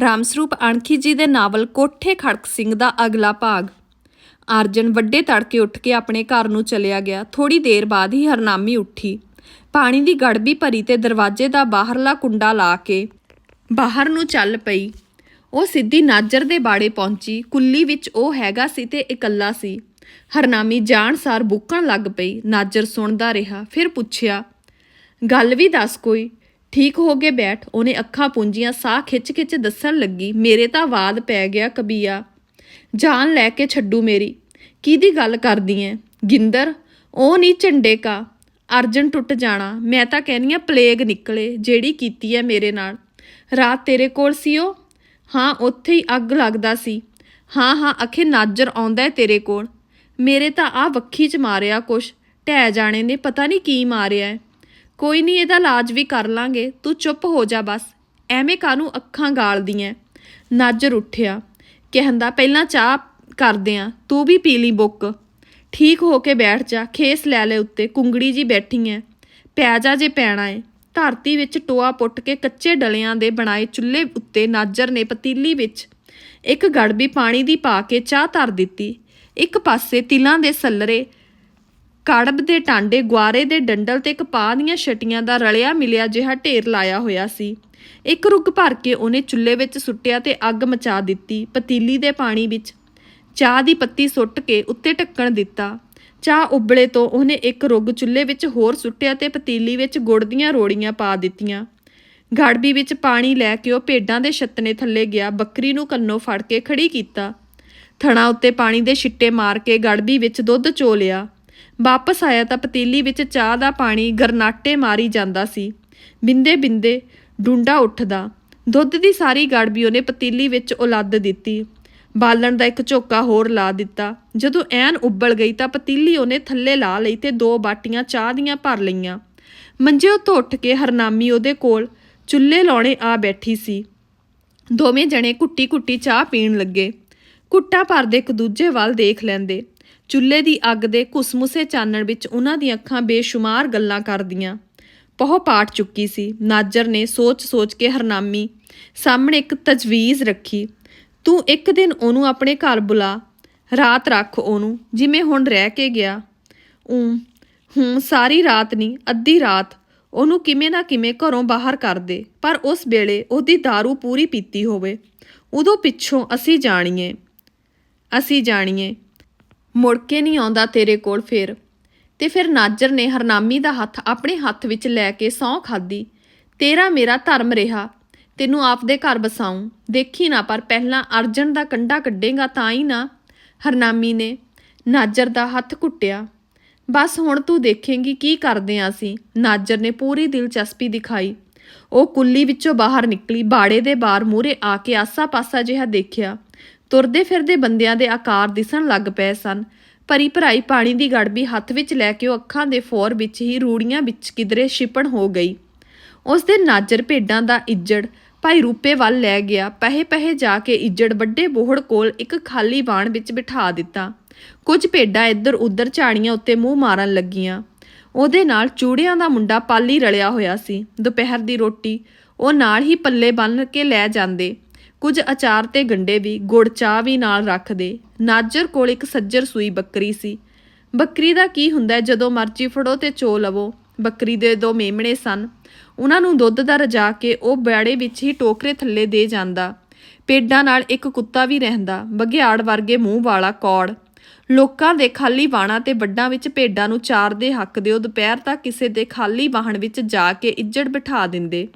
ਰਾਮਸਰੂਪ ਅਣਖੀ ਜੀ ਦੇ ਨਾਵਲ ਕੋਠੇ ਖੜਕ ਸਿੰਘ ਦਾ ਅਗਲਾ ਭਾਗ। ਅਰਜਨ ਵੱਡੇ ਤੜਕੇ ਉੱਠ ਕੇ ਆਪਣੇ ਘਰ ਨੂੰ ਚਲਿਆ ਗਿਆ। ਥੋੜੀ ਦੇਰ ਬਾਅਦ ਹੀ ਹਰਨਾਮੀ ਉੱਠੀ। ਪਾਣੀ ਦੀ ਗੜਬੀ ਭਰੀ ਤੇ ਦਰਵਾਜ਼ੇ ਦਾ ਬਾਹਰਲਾ ਕੁੰਡਾ ਲਾ ਕੇ ਬਾਹਰ ਨੂੰ ਚੱਲ ਪਈ। ਉਹ ਸਿੱਧੀ ਨਾਜਰ ਦੇ ਬਾੜੇ ਪਹੁੰਚੀ। ਕੁੱਲੀ ਵਿੱਚ ਉਹ ਹੈਗਾ ਸੀ ਤੇ ਇਕੱਲਾ ਸੀ। ਹਰਨਾਮੀ ਜਾਣਸਾਰ ਬੁੱਕਣ ਲੱਗ ਪਈ। ਨਾਜਰ ਸੁਣਦਾ ਰਿਹਾ, ਫਿਰ ਪੁੱਛਿਆ, ਗੱਲ ਵੀ ਦੱਸ ਕੋਈ? ਠੀਕ ਹੋ ਕੇ ਬੈਠ, ਉਹਨੇ ਅੱਖਾਂ ਪੂੰਜੀਆਂ ਸਾਹ ਖਿੱਚ-ਖਿੱਚ ਦੱਸਣ ਲੱਗੀ, ਮੇਰੇ ਤਾਂ ਵਾਦ ਪੈ ਗਿਆ ਕਬੀਆ, ਜਾਨ ਲੈ ਕੇ ਛੱਡੂ ਮੇਰੀ, ਕਿਹਦੀ ਗੱਲ ਕਰਦੀ ਐ? ਗਿੰਦਰ, ਉਹ ਨਹੀਂ ਝੰਡੇ ਕਾ ਅਰਜਨ ਟੁੱਟ ਜਾਣਾ, ਮੈਂ ਤਾਂ ਕਹਿੰਨੀ ਆ ਪਲੇਗ ਨਿਕਲੇ, ਜਿਹੜੀ ਕੀਤੀ ਐ ਮੇਰੇ ਨਾਲ। ਰਾਤ ਤੇਰੇ ਕੋਲ ਸੀ ਉਹ? ਹਾਂ, ਉੱਥੇ ਹੀ ਅੱਗ ਲੱਗਦਾ ਸੀ। ਹਾਂ ਹਾਂ, ਅਖੇ ਨਾਜਰ ਆਉਂਦਾ ਹੈ ਤੇਰੇ ਕੋਲ। ਮੇਰੇ ਤਾਂ ਆ ਵੱਖੀ ਚ ਮਾਰਿਆ ਕੁਛ, ਢਹਿ ਜਾਣੇ ਨੇ, ਪਤਾ ਨਹੀਂ ਕੀ ਮਾਰਿਆ ਕੋਈ ਨਹੀਂ ਇਹਦਾ ਇਲਾਜ ਵੀ ਕਰ ਲਾਂਗੇ, ਤੂੰ ਚੁੱਪ ਹੋ ਜਾ ਬਸ। ਐਵੇਂ ਕਾਨੂੰ ਅੱਖਾਂ ਗਾਲਦੀਆਂ? ਨਾਜਰ ਉੱਠਿਆ। ਕਹਿੰਦਾ ਪਹਿਲਾਂ ਚਾਹ ਕਰਦੇ ਆ, ਤੂੰ ਵੀ ਪੀ ਲਈ ਬੁੱਕ। ਠੀਕ ਹੋ ਕੇ ਬੈਠ ਜਾ, ਖੇਸ ਲੈ ਲੈ ਉੱਤੇ, ਕੁੰਗੜੀ ਜੀ ਬੈਠੀ ਐ। ਪੈ ਜਾ ਜੇ ਪੈਣਾ ਏ। ਧਰਤੀ ਵਿੱਚ ਟੋਆ ਪੁੱਟ ਕੇ ਕੱਚੇ ਡਲਿਆਂ ਦੇ ਬਣਾਏ ਚੁੱਲ੍ਹੇ ਉੱਤੇ ਨਾਜਰ ਨੇ ਪਤੀਲੀ ਵਿੱਚ ਇੱਕ ਗੜਬੀ ਪਾਣੀ ਦੀ ਪਾ ਕੇ ਚਾਹ ਧਰ ਦਿੱਤੀ। ਇੱਕ ਪਾਸੇ ਤਿਲਾਂ ਦੇ ਸੱਲਰੇ ਕੜਬ ਦੇ ਟਾਂਡੇ ਗੁਆਰੇ ਦੇ ਡੰਡਲ ਤੇ ਕਪਾਹ ਦੀਆਂ ਛਟੀਆਂ ਦਾ ਰਲਿਆ ਮਿਲਿਆ ਜਿਹਾ ਢੇਰ ਲਾਇਆ ਹੋਇਆ ਸੀ। ਇੱਕ ਰੁੱਗ ਭਰ ਕੇ ਉਹਨੇ ਚੁੱਲ੍ਹੇ ਵਿੱਚ ਸੁੱਟਿਆ ਤੇ ਅੱਗ ਮਚਾ ਦਿੱਤੀ, ਪਤੀਲੀ ਦੇ ਪਾਣੀ ਵਿੱਚ। ਚਾਹ ਦੀ ਪੱਤੀ ਸੁੱਟ ਕੇ ਉੱਤੇ ਢੱਕਣ ਦਿੱਤਾ। ਚਾਹ ਉਬਲੇ ਤੋਂ ਉਹਨੇ ਇੱਕ ਰੁੱਗ ਚੁੱਲ੍ਹੇ ਵਿੱਚ ਹੋਰ ਸੁੱਟਿਆ ਤੇ ਪਤੀਲੀ ਵਿੱਚ ਗੁੜ ਦੀਆਂ ਰੋੜੀਆਂ ਪਾ ਦਿੱਤੀਆਂ। ਗੜਬੀ ਵਿੱਚ ਪਾਣੀ ਲੈ ਕੇ ਉਹ ਭੇਡਾਂ ਦੇ ਛੱਤਨੇ ਥੱਲੇ ਗਿਆ, ਬੱਕਰੀ ਨੂੰ ਕੰਨੋਂ ਫੜ ਕੇ ਖੜੀ ਕੀਤਾ। ਥਣਾ ਉੱਤੇ ਪਾਣੀ ਦੇ ਛਿੱਟੇ ਮਾਰ ਕੇ ਗੜਬੀ ਵਿੱਚ ਦੁੱਧ ਚੋ ਲਿਆ। ਵਾਪਸ ਆਇਆ ਤਾਂ ਪਤੀਲੀ ਵਿੱਚ ਚਾਹ ਦਾ ਪਾਣੀ ਗਰਨਾਟੇ ਮਾਰੀ ਜਾਂਦਾ ਸੀ। ਬਿੰਦੇ ਬਿੰਦੇ ਡੁੰਡਾ ਉੱਠਦਾ। ਦੁੱਧ ਦੀ ਸਾਰੀ ਗੜਬੀ ਉਹਨੇ ਪਤੀਲੀ ਵਿੱਚ ਉਲੱਦ ਦਿੱਤੀ। ਬਾਲਣ ਦਾ ਇੱਕ ਝੋਕਾ ਹੋਰ ਲਾ ਦਿੱਤਾ। ਜਦੋਂ ਐਨ ਉੱਬਲ ਗਈ ਤਾਂ ਪਤੀਲੀ ਉਹਨੇ ਥੱਲੇ ਲਾ ਲਈ ਤੇ ਦੋ ਬਾਟੀਆਂ ਚਾਹ ਦੀਆਂ ਭਰ ਲਈਆਂ। ਮੰਜੇ ਉੱਤੋਂ ਉੱਠ ਕੇ ਹਰਨਾਮੀ ਉਹਦੇ ਕੋਲ ਚੁੱਲ੍ਹੇ ਲਾਉਣੇ ਆ ਬੈਠੀ ਸੀ। ਦੋਵੇਂ ਜਣੇ ਕੁੱਟੀ ਕੁੱਟੀ ਚਾਹ ਪੀਣ ਲੱਗੇ। ਕੁੱਟਾ ਭਰਦੇ ਇੱਕ ਦੂਜੇ ਵੱਲ ਦੇਖ ਲੈਂਦੇ। ਚੁੱਲ੍ਹੇ ਦੀ ਅੱਗ ਦੇ ਘੁਸਮੁਸੇ ਚਾਨਣ ਵਿੱਚ ਉਹਨਾਂ ਦੀਆਂ ਅੱਖਾਂ ਬੇਸ਼ੁਮਾਰ ਗੱਲਾਂ ਕਰਦੀਆਂ। ਪਹੁ ਪਾਟ ਚੁੱਕੀ ਸੀ। ਨਾਜਰ ਨੇ ਸੋਚ-ਸੋਚ ਕੇ ਹਰਨਾਮੀ, ਸਾਹਮਣੇ ਇੱਕ ਤਜਵੀਜ਼ ਰੱਖੀ। ਤੂੰ ਇੱਕ ਦਿਨ ਉਹਨੂੰ ਆਪਣੇ ਘਰ ਬੁਲਾ। ਰਾਤ ਰੱਖ ਉਹਨੂੰ, ਜਿਵੇਂ ਹੁਣ ਰਹਿ ਕੇ ਗਿਆ। ਉਂ, ਹੂੰ, ਸਾਰੀ ਰਾਤ ਨਹੀਂ ਅੱਧੀ ਰਾਤ। ਉਹਨੂੰ ਕਿਵੇਂ ਨਾ ਕਿਵੇਂ ਘਰੋਂ ਬਾਹਰ ਕਰ ਦੇ। ਪਰ ਉਸ ਵੇਲੇ ਉਹਦੀ दारू ਪੂਰੀ ਪੀਤੀ ਹੋਵੇ। ਉਦੋਂ ਪਿੱਛੋਂ ਅਸੀਂ ਜਾਣੀਏ। ਅਸੀਂ ਜਾਣੀਏ। ਮੁੜ ਕੇ ਨਹੀਂ ਆਉਂਦਾ ਤੇਰੇ ਕੋਲ ਫੇਰ। ਤੇ ਫਿਰ ਨਾਜਰ ਨੇ ਹਰਨਾਮੀ ਦਾ ਹੱਥ ਆਪਣੇ ਹੱਥ ਵਿੱਚ ਲੈ ਕੇ ਸਹੁੰ ਖਾਦੀ ਤੇਰਾ ਮੇਰਾ ਧਰਮ ਰਿਹਾ, ਤੈਨੂੰ ਆਪਦੇ ਘਰ ਬਸਾਉਂ ਦੇਖੀ ਨਾ, ਪਰ ਪਹਿਲਾਂ ਅਰਜਨ ਦਾ ਕੰਡਾ ਕੱਢੇਗਾ ਤਾਂ ਹੀ ਨਾ। ਹਰਨਾਮੀ ਨੇ ਨਾਜਰ ਦਾ ਹੱਥ ਕੁੱਟਿਆ ਬਸ ਹੁਣ ਤੂੰ ਦੇਖੇਂਗੀ ਕੀ ਕਰਦੇ ਆਂ ਅਸੀਂ। ਨਾਜਰ ਨੇ ਪੂਰੀ ਦਿਲਚਸਪੀ ਦਿਖਾਈ। ਉਹ ਕੁੱਲੀ ਵਿੱਚੋਂ ਬਾਹਰ ਨਿਕਲੀ, ਬਾੜੇ ਦੇ ਬਾਹਰ ਮੂਹਰੇ ਆ ਕੇ ਆਸਾ-ਪਾਸਾ ਜਿਹਾ ਦੇਖਿਆ। ਤੁਰਦੇ ਫਿਰਦੇ ਬੰਦਿਆਂ ਦੇ ਆਕਾਰ ਦਿਸਣ ਲੱਗ ਪਏ ਸਨ। ਭਰੀ ਭਰਾਈ ਪਾਣੀ ਦੀ ਗੜਬੀ ਹੱਥ ਵਿੱਚ ਲੈ ਕੇ ਉਹ ਅੱਖਾਂ ਦੇ ਫੋਰ ਵਿੱਚ ਹੀ ਰੂੜੀਆਂ ਵਿੱਚ ਕਿਧਰੇ ਛਿਪਣ ਹੋ ਗਈ। ਉਸ ਦੇ ਨਾਜਰ ਭੇਡਾਂ ਦਾ ਇੱਜੜ ਭਾਈ ਰੂਪੇ ਵੱਲ ਲੈ ਗਿਆ। ਪਹਿੇ ਪਹਿ ਜਾ ਕੇ ਇੱਜੜ ਵੱਡੇ ਬੋਹੜ ਕੋਲ ਇੱਕ ਖਾਲੀ ਬਾਣ ਵਿੱਚ ਬਿਠਾ ਦਿੱਤਾ। ਕੁਝ ਭੇਡਾਂ ਇੱਧਰ ਉੱਧਰ ਝਾੜੀਆਂ ਉੱਤੇ ਮੂੰਹ ਮਾਰਨ ਲੱਗੀਆਂ। ਉਹਦੇ ਨਾਲ ਚੂੜਿਆਂ ਦਾ ਮੁੰਡਾ ਪਾਲੀ ਰਲਿਆ ਹੋਇਆ ਸੀ। ਦੁਪਹਿਰ ਦੀ ਰੋਟੀ ਉਹ ਨਾਲ ਹੀ ਪੱਲੇ ਬੰਨ ਕੇ ਲੈ ਜਾਂਦੇ। ਕੁਝ ਅਚਾਰ ਤੇ ਗੰਡੇ ਵੀ ਗੁੜ ਚਾਹ ਵੀ ਨਾਲ ਰੱਖਦੇ ਨਾਜਰ ਕੋਲ ਇੱਕ ਸੱਜਰ ਸੂਈ ਬੱਕਰੀ ਸੀ। ਬੱਕਰੀ ਦਾ ਕੀ ਹੁੰਦਾ ਜਦੋਂ ਮਰਜ਼ੀ ਫੜੋ ਤੇ ਚੋ ਲਵੋ। ਬੱਕਰੀ ਦੇ ਦੋ ਮੇਮਣੇ ਸਨ। ਉਹਨਾਂ ਨੂੰ ਦੁੱਧ ਦਾ ਰਜਾ ਕੇ ਉਹ ਬਾੜੇ ਵਿੱਚ ਹੀ ਟੋਕਰੇ ਥੱਲੇ ਦੇ ਜਾਂਦਾ। ਪੇਡਾਂ ਨਾਲ ਇੱਕ ਕੁੱਤਾ ਵੀ ਰਹਿੰਦਾ। ਬਘਿਆੜ ਵਰਗੇ ਮੂੰਹ ਵਾਲਾ ਕੌੜ। ਲੋਕਾਂ ਦੇ ਖਾਲੀ ਬਾਣਾ ਤੇ ਵੱਡਾਂ ਵਿੱਚ ਭੇਡਾਂ ਨੂੰ ਚਾਰ ਦੇ ਹੱਕ ਦਿਓ। ਦੁਪਹਿਰ ਤੱਕ ਕਿਸੇ ਦੇ ਖਾਲੀ ਵਾਹਣ ਵਿੱਚ ਜਾ ਕੇ ਇੱਜੜ ਬਿਠਾ ਦਿੰਦੇ।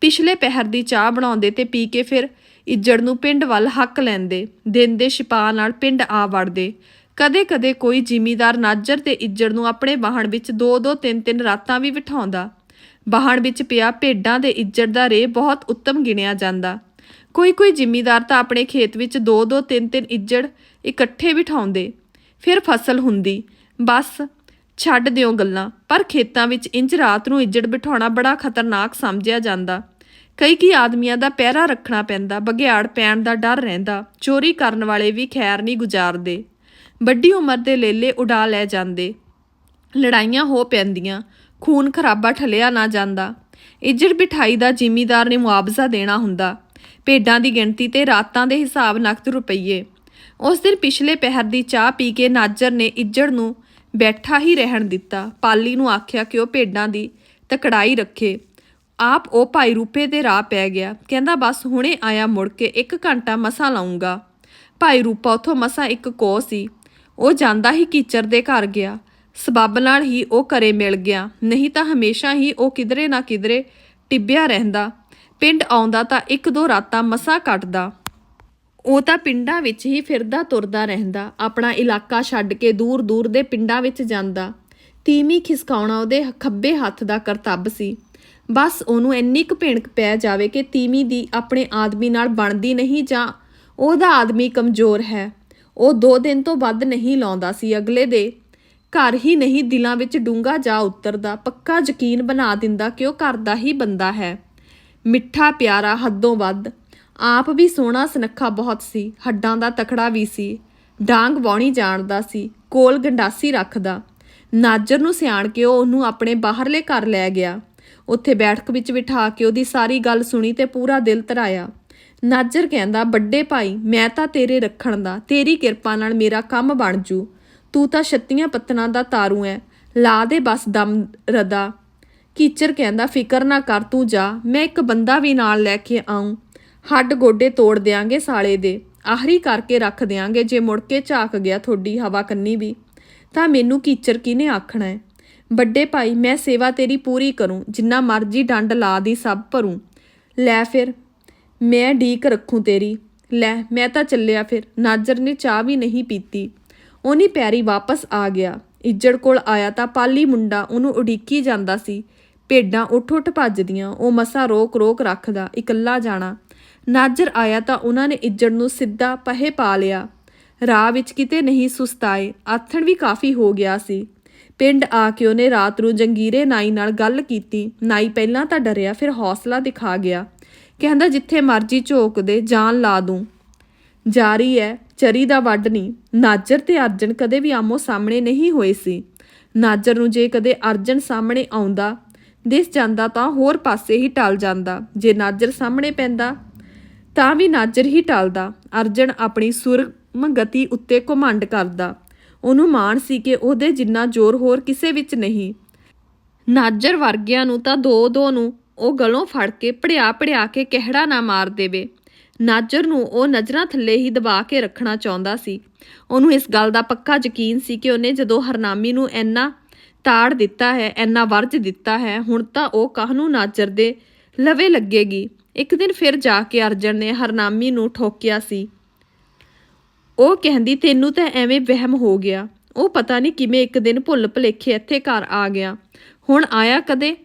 ਪਿਛਲੇ ਪਹਿਰ ਦੀ ਚਾਹ ਬਣਾਉਂਦੇ ਤੇ ਪੀ ਕੇ ਫਿਰ ਇੱਜੜ ਨੂੰ ਪਿੰਡ ਵੱਲ ਹੱਕ ਲੈਂਦੇ ਦਿਨ ਦੇ ਛਿਪਾ ਨਾਲ ਪਿੰਡ ਆ ਵੜਦੇ। ਕਦੇ-ਕਦੇ ਕੋਈ ਜ਼ਿਮੀਦਾਰ ਨਾਜਰ ਤੇ ਇੱਜੜ ਨੂੰ ਆਪਣੇ ਵਾਹਣ ਵਿੱਚ ਦੋ ਦੋ ਤਿੰਨ ਤਿੰਨ ਰਾਤਾਂ ਵੀ ਬਿਠਾਉਂਦਾ। ਵਾਹਣ ਵਿੱਚ ਪਿਆ ਭੇਡਾਂ ਦੇ ਇੱਜੜ ਦਾ ਰੇ ਬਹੁਤ ਉੱਤਮ ਗਿਣਿਆ ਜਾਂਦਾ। ਕੋਈ ਕੋਈ ਜ਼ਿਮੀਦਾਰ ਤਾਂ ਆਪਣੇ ਖੇਤ ਵਿੱਚ ਦੋ ਦੋ ਤਿੰਨ ਤਿੰਨ ਇੱਜੜ ਇਕੱਠੇ ਬਿਠਾਉਂਦੇ। ਫਿਰ ਫਸਲ ਹੁੰਦੀ। ਬਸ, ਛੱਡ ਦਿਓ ਗੱਲਾਂ, ਪਰ ਖੇਤਾਂ ਵਿੱਚ ਇੰਜ ਰਾਤ ਨੂੰ ਇੱਜੜ ਬਿਠਾਉਣਾ ਬੜਾ ਖਤਰਨਾਕ ਸਮਝਿਆ ਜਾਂਦਾ। ਕਈ ਕੀ ਆਦਮੀਆਂ ਦਾ ਪਹਿਰਾ ਰੱਖਣਾ ਪੈਂਦਾ, ਬਘਿਆੜ ਪੈਣ ਦਾ ਡਰ ਰਹਿੰਦਾ, ਚੋਰੀ ਕਰਨ ਵਾਲੇ ਵੀ ਖੈਰ ਨਹੀਂ ਗੁਜ਼ਾਰਦੇ। ਵੱਡੀ ਉਮਰ ਦੇ ਲੇਲੇ ਉਡਾ ਲੈ ਜਾਂਦੇ। ਲੜਾਈਆਂ ਹੋ ਪੈਂਦੀਆਂ, ਖੂਨ ਖਰਾਬਾ ਠਲਿਆ ਨਾ ਜਾਂਦਾ। ਇੱਜੜ ਬਿਠਾਈ ਦਾ ਜ਼ਿਮੀਦਾਰ ਨੇ ਮੁਆਵਜ਼ਾ ਦੇਣਾ ਹੁੰਦਾ। ਭੇਡਾਂ ਦੀ ਗਿਣਤੀ ਤੇ ਰਾਤਾਂ ਦੇ ਹਿਸਾਬ ਨਕਦ ਰੁਪਈਏ। ਉਸ ਦਿਨ ਪਿਛਲੇ ਪਹਿਰ ਦੀ ਚਾਹ ਪੀ ਕੇ ਨਾਜਰ ਨੇ ਇੱਜੜ ਨੂੰ ਬੈਠਾ ਹੀ ਰਹਿਣ ਦਿੱਤਾ। ਪਾਲੀ ਨੂੰ ਆਖਿਆ ਕਿ ਉਹ ਭੇਡਾਂ ਦੀ ਤਕੜਾਈ ਰੱਖੇ। ਆਪ ਉਹ ਭਾਈ ਰੂਪੇ ਦੇ ਰਾਹ ਪੈ ਗਿਆ। ਕਹਿੰਦਾ, ਬਸ ਹੁਣੇ ਆਇਆ ਮੁੜ ਕੇ, ਇੱਕ ਘੰਟਾ ਮਸਾਂ ਲਾਉਂਗਾ ਭਾਈ ਰੂਪਾ ਉਥੋਂ ਮਸਾਂ ਇੱਕ ਕੋ ਸੀ। ਉਹ ਜਾਂਦਾ ਹੀ ਕੀਚਰ ਦੇ ਘਰ ਗਿਆ। ਸਬੱਬ ਨਾਲ ਹੀ ਉਹ ਘਰੇ ਮਿਲ ਗਿਆ। ਨਹੀਂ ਤਾਂ ਹਮੇਸ਼ਾ ਹੀ ਉਹ ਕਿਧਰੇ ਨਾ ਕਿਧਰੇ ਟਿੱਬਿਆ ਰਹਿੰਦਾ। ਪਿੰਡ ਆਉਂਦਾ ਤਾਂ ਇੱਕ ਦੋ ਰਾਤਾਂ ਮਸਾਂ ਕੱਟਦਾ। ਉਹ ਤਾਂ ਪਿੰਡਾਂ ਵਿੱਚ ਹੀ ਫਿਰਦਾ ਤੁਰਦਾ ਰਹਿੰਦਾ। ਆਪਣਾ ਇਲਾਕਾ ਛੱਡ ਕੇ ਦੂਰ ਦੂਰ ਦੇ ਪਿੰਡਾਂ ਵਿੱਚ ਜਾਂਦਾ। ਤੀਵੀਂ ਖਿਸਕਾਉਣਾ ਉਹਦੇ ਖੱਬੇ ਹੱਥ ਦਾ ਕਰਤੱਵ ਸੀ। ਬਸ ਉਹਨੂੰ ਇੰਨੀ ਕੁ ਭਿਣਕ ਪੈ ਜਾਵੇ ਕਿ ਤੀਮੀ ਦੀ ਆਪਣੇ ਆਦਮੀ ਨਾਲ ਬਣਦੀ ਨਹੀਂ ਜਾਂ ਉਹਦਾ ਆਦਮੀ ਕਮਜ਼ੋਰ ਹੈ। ਉਹ ਦੋ ਦਿਨ ਤੋਂ ਵੱਧ ਨਹੀਂ ਲਾਉਂਦਾ ਸੀ। ਅਗਲੇ ਦੇ ਘਰ ਹੀ ਨਹੀਂ ਦਿਲਾਂ ਵਿੱਚ ਡੂੰਗਾ ਜਾ ਉਤਰਦਾ। ਪੱਕਾ ਯਕੀਨ ਬਣਾ ਦਿੰਦਾ ਕਿ ਉਹ ਘਰ ਦਾ ਹੀ ਬੰਦਾ ਹੈ। ਮਿੱਠਾ ਪਿਆਰਾ ਹੱਦੋਂ ਵੱਧ। ਆਪ ਵੀ ਸੋਹਣਾ ਸੁਨੱਖਾ ਬਹੁਤ ਸੀ। ਹੱਡਾਂ ਦਾ ਤਕੜਾ ਵੀ ਸੀ। ਡਾਂਗ ਵਾਉਣੀ ਜਾਣਦਾ ਸੀ। ਕੋਲ ਗੰਡਾਸੀ ਰੱਖਦਾ। ਨਾਜਰ ਨੂੰ ਸਿਆਣ ਕੇ ਉਹ ਉਹਨੂੰ ਆਪਣੇ ਬਾਹਰਲੇ ਘਰ ਲੈ ਗਿਆ। ਉੱਥੇ ਬੈਠਕ ਵਿੱਚ ਬਿਠਾ ਕੇ ਉਹਦੀ ਸਾਰੀ ਗੱਲ ਸੁਣੀ ਤੇ ਪੂਰਾ ਦਿਲ ਧਰਾਇਆ ਨਾਜਰ ਕਹਿੰਦਾ, ਵੱਡੇ ਭਾਈ, ਮੈਂ ਤਾਂ ਤੇਰੇ ਰੱਖਣ ਦਾ, ਤੇਰੀ ਕਿਰਪਾ ਨਾਲ ਮੇਰਾ ਕੰਮ ਬਣ ਜੂ। ਤੂੰ ਤਾਂ ਛੱਤੀਆਂ ਪੱਤਨਾਂ ਦਾ ਤਾਰੂ ਐ। ਲਾ ਦੇ ਬਸ ਦਮ ਰਦਾ। ਕੀਚਰ ਕਹਿੰਦਾ, ਫਿਕਰ ਨਾ ਕਰ, ਤੂੰ ਜਾ। ਮੈਂ ਇੱਕ ਬੰਦਾ ਵੀ ਨਾਲ ਲੈ ਕੇ ਆਉਂ ਹੱਡ ਗੋਡੇ ਤੋੜ ਦਿਆਂਗੇ ਸਾਲੇ ਦੇ। ਆਖਰੀ ਕਰਕੇ ਰੱਖ ਦਿਆਂਗੇ ਜੇ ਮੁੜ ਕੇ ਝਾਕ ਗਿਆ ਥੋੜੀ ਹਵਾ ਕੰਨੀ ਵੀ। ਤਾਂ ਮੈਨੂੰ ਕੀਚਰ ਕਿਨੇ ਆਖਣਾ ਹੈ ਵੱਡੇ ਭਾਈ, ਮੈਂ ਸੇਵਾ ਤੇਰੀ ਪੂਰੀ ਕਰੂੰ, ਜਿੰਨਾ ਮਰਜ਼ੀ ਡੰਡ ਲਾ ਦੀ ਸਭ ਭਰੂੰ। ਲੈ ਫਿਰ, ਮੈਂ ਢੀਕ ਰੱਖੂੰ ਤੇਰੀ। ਲੈ, ਮੈਂ ਤਾਂ ਚੱਲਿਆ ਫਿਰ, ਨਾਜਰ ਨੇ ਚਾਹ ਵੀ ਨਹੀਂ ਪੀਤੀ। ਉਹਨੀ ਪੈਰੀ ਵਾਪਸ ਆ ਗਿਆ। ਇੱਜੜ ਕੋਲ ਆਇਆ ਤਾਂ ਪਾਲੀ ਮੁੰਡਾ ਉਹਨੂੰ ਉਡੀਕੀ ਜਾਂਦਾ ਸੀ। ਭੇਡਾਂ ਉੱਠ ਉੱਠ ਭੱਜਦੀਆਂ, ਉਹ ਮਸਾ ਰੋਕ ਰੋਕ ਰੱਖਦਾ, ਇਕੱਲਾ ਜਾਣਾ। ਨਾਜਰ ਆਇਆ ਤਾਂ ਉਹਨਾਂ ਨੇ ਇੱਜੜ ਨੂੰ ਸਿੱਧਾ ਪਹੇ ਪਾ ਲਿਆ। ਰਾਹ ਵਿੱਚ ਕਿਤੇ ਨਹੀਂ ਸੁਸਤਾਏ, ਆਥਣ ਵੀ ਕਾਫੀ ਹੋ ਗਿਆ ਸੀ। ਪਿੰਡ ਆ ਕੇ ਉਹਨੇ ਰਾਤ ਨੂੰ ਜੰਗੀਰੇ ਨਾਈ ਨਾਲ ਗੱਲ ਕੀਤੀ। ਨਾਈ ਪਹਿਲਾਂ ਤਾਂ ਡਰਿਆ, ਫਿਰ ਹੌਸਲਾ ਦਿਖਾ ਗਿਆ। ਕਹਿੰਦਾ, ਜਿੱਥੇ ਮਰਜ਼ੀ ਝੋਕ ਦੇ, ਜਾਨ ਲਾ ਦੂੰ। ਜਾਰੀ ਹੈ ਚਰੀ ਦਾ ਵੱਢ ਨਹੀਂ ਨਾਜਰ ਤੇ ਅਰਜਨ ਕਦੇ ਵੀ ਆਮੋ ਸਾਹਮਣੇ ਨਹੀਂ ਹੋਏ ਸੀ। ਨਾਜਰ ਨੂੰ ਜੇ ਕਦੇ ਅਰਜਨ ਸਾਹਮਣੇ ਆਉਂਦਾ, ਦਿਸ ਜਾਂਦਾ ਤਾਂ ਹੋਰ ਪਾਸੇ ਹੀ ਟਲ ਜਾਂਦਾ। ਜੇ ਨਾਜਰ ਸਾਹਮਣੇ ਪੈਂਦਾ, ਤਾਂ ਵੀ ਨਾਜਰ ਹੀ ਟਲਦਾ। ਅਰਜਨ ਆਪਣੀ ਸੁਰਮ ਗਤੀ ਉੱਤੇ ਘਮੰਡ ਕਰਦਾ। ਉਹਨੂੰ ਮਾਣ ਸੀ ਕਿ ਉਹਦੇ ਜਿੰਨਾ ਜ਼ੋਰ ਹੋਰ ਕਿਸੇ ਵਿੱਚ ਨਹੀਂ। ਨਾਜਰ ਵਰਗਿਆਂ ਨੂੰ ਤਾਂ ਦੋ ਦੋ ਨੂੰ ਉਹ ਗਲੋਂ ਫੜ ਕੇ ਪੜਿਆ ਪੜਿਆ ਕੇ ਕਿਹੜਾ ਨਾ ਮਾਰ ਦੇਵੇ। ਨਾਜਰ ਨੂੰ ਉਹ ਨਜ਼ਰਾਂ ਥੱਲੇ ਹੀ ਦਬਾ ਕੇ ਰੱਖਣਾ ਚਾਹੁੰਦਾ ਸੀ। ਉਹਨੂੰ ਇਸ ਗੱਲ ਦਾ ਪੱਕਾ ਯਕੀਨ ਸੀ ਕਿ ਉਹਨੇ ਜਦੋਂ ਹਰਨਾਮੀ ਨੂੰ ਇੰਨਾ ਤਾੜ ਦਿੱਤਾ ਹੈ, ਇੰਨਾ ਵਰਜ ਦਿੱਤਾ ਹੈ, ਹੁਣ ਤਾਂ ਉਹ ਕਾਹਨੂੰ ਨਾਜਰ ਦੇ ਲਵੇ ਲੱਗੇਗੀ। ਇੱਕ ਦਿਨ ਫਿਰ ਜਾ ਕੇ ਅਰਜਨ ਨੇ ਹਰਨਾਮੀ ਨੂੰ ਠੋਕਿਆ ਸੀ। ਉਹ ਕਹਿੰਦੀ, ਤੈਨੂੰ ਤਾਂ ਐਵੇਂ ਵਹਿਮ ਹੋ ਗਿਆ। ਉਹ ਪਤਾ ਨਹੀਂ ਕਿਵੇਂ ਇੱਕ ਦਿਨ ਭੁੱਲ ਭੁਲੇਖੇ ਇੱਥੇ ਘਰ ਆ ਗਿਆ। ਹੁਣ ਆਇਆ ਕਦੇ?